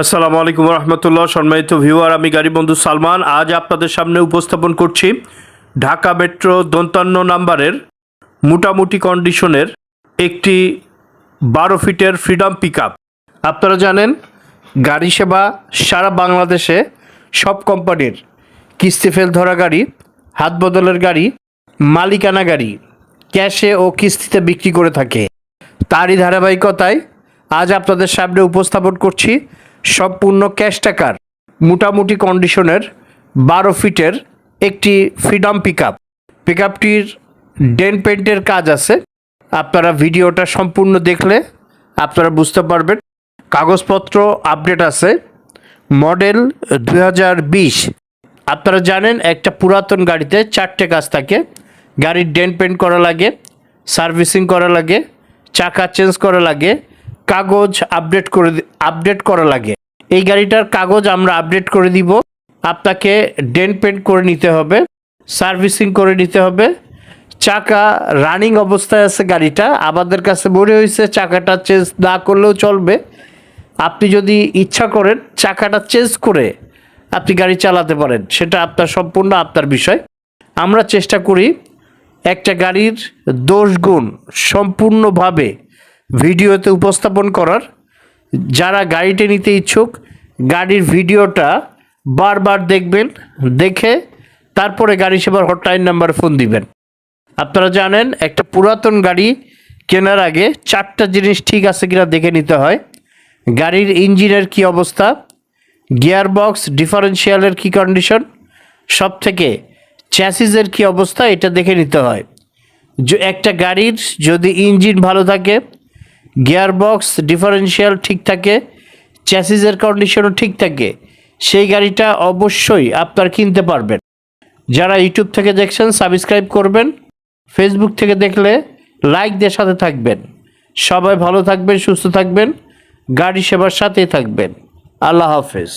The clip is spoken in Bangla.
আসসালামু আলাইকুম রহমতুল্লাহ, সম্মানিত ভিউয়ার, আমি গাড়ি বন্ধু সালমান। আজ আপনাদের সামনে উপস্থাপন করছি ঢাকা মেট্রো দন্তান্ন নাম্বারের মোটামুটি কন্ডিশনের একটি বারো ফিটের ফ্রিডম পিক আপনারা জানেন, গাড়ি সেবা সারা বাংলাদেশে সব কোম্পানির কিস্তি ফেল ধরা গাড়ি, হাত বদলের গাড়ি, মালিকানা গাড়ি ক্যাশে ও কিস্তিতে বিক্রি করে থাকে। তারই ধারাবাহিকতায় আজ আপনাদের সামনে উপস্থাপন করছি সম্পূর্ণ ক্যাশ টাকার মোটামুটি কন্ডিশনের বারো ফিটের একটি ফ্রিডম পিক আপ পিক আপটির ডেন পেন্টের কাজ আছে। আপনারা ভিডিওটা সম্পূর্ণ দেখলে আপনারা বুঝতে পারবেন। কাগজপত্র আপডেট আছে। মডেল দু হাজার বিশ। আপনারা জানেন একটা পুরাতন গাড়িতে চারটে কাজ থাকে। গাড়ির ডেন পেন্ট করা লাগে, সার্ভিসিং করা লাগে, চাকা চেঞ্জ করা লাগে কাগজ আপডেট করে আপডেট করা লাগে। এই গাড়িটার কাগজ আমরা আপডেট করে দিব। আপনাকে ডেন পেন্ট করে নিতে হবে সার্ভিসিং করে নিতে হবে। চাকা রানিং অবস্থায় আছে গাড়িটা। আমাদের কাছে মনে হয়েছে চাকাটা চেঞ্জ না করলেও চলবে। আপনি যদি ইচ্ছা করেন চাকাটা চেঞ্জ করে আপনি গাড়ি চালাতে পারেন। সেটা আপনার সম্পূর্ণ আপনার বিষয়। আমরা চেষ্টা করি একটা গাড়ির দোষ গুণ সম্পূর্ণভাবে ভিডিওতে উপস্থাপন করার, যারা গাড়িটি নিতে ইচ্ছুক, গাড়ির ভিডিওটা বারবার দেখবেন, দেখে তারপরে গাড়ি সেবার হটলাইন নাম্বার ফোন দিবেন। আপনারা জানেন, একটা পুরাতন গাড়ি কেনার আগে চারটা জিনিস ঠিক আছে কিনা দেখে নিতে হয়। গাড়ির ইঞ্জিনের কি অবস্থা গিয়ার বক্স ডিফারেন্সিয়ালের কি কন্ডিশন সব থেকে চ্যাসিসের কি অবস্থা, এটা দেখে নিতে হয়। একটা গাড়ির যদি ইঞ্জিন ভালো থাকে গিয়ার বক্স ডিফারেন্সিয়াল ঠিক থাকে, চ্যাসিসের কন্ডিশনও ঠিক থাকে, সেই গাড়িটা অবশ্যই আপনার কিনতে পারবেন। যারা ইউটিউব থেকে দেখছেন সাবস্ক্রাইব করবেন ফেসবুক থেকে দেখলে লাইক দিয়ে সাথে থাকবেন। সবাই ভালো থাকবেন, সুস্থ থাকবেন, গাড়ি সেবার সাথেই থাকবেন। আল্লাহ হাফেজ।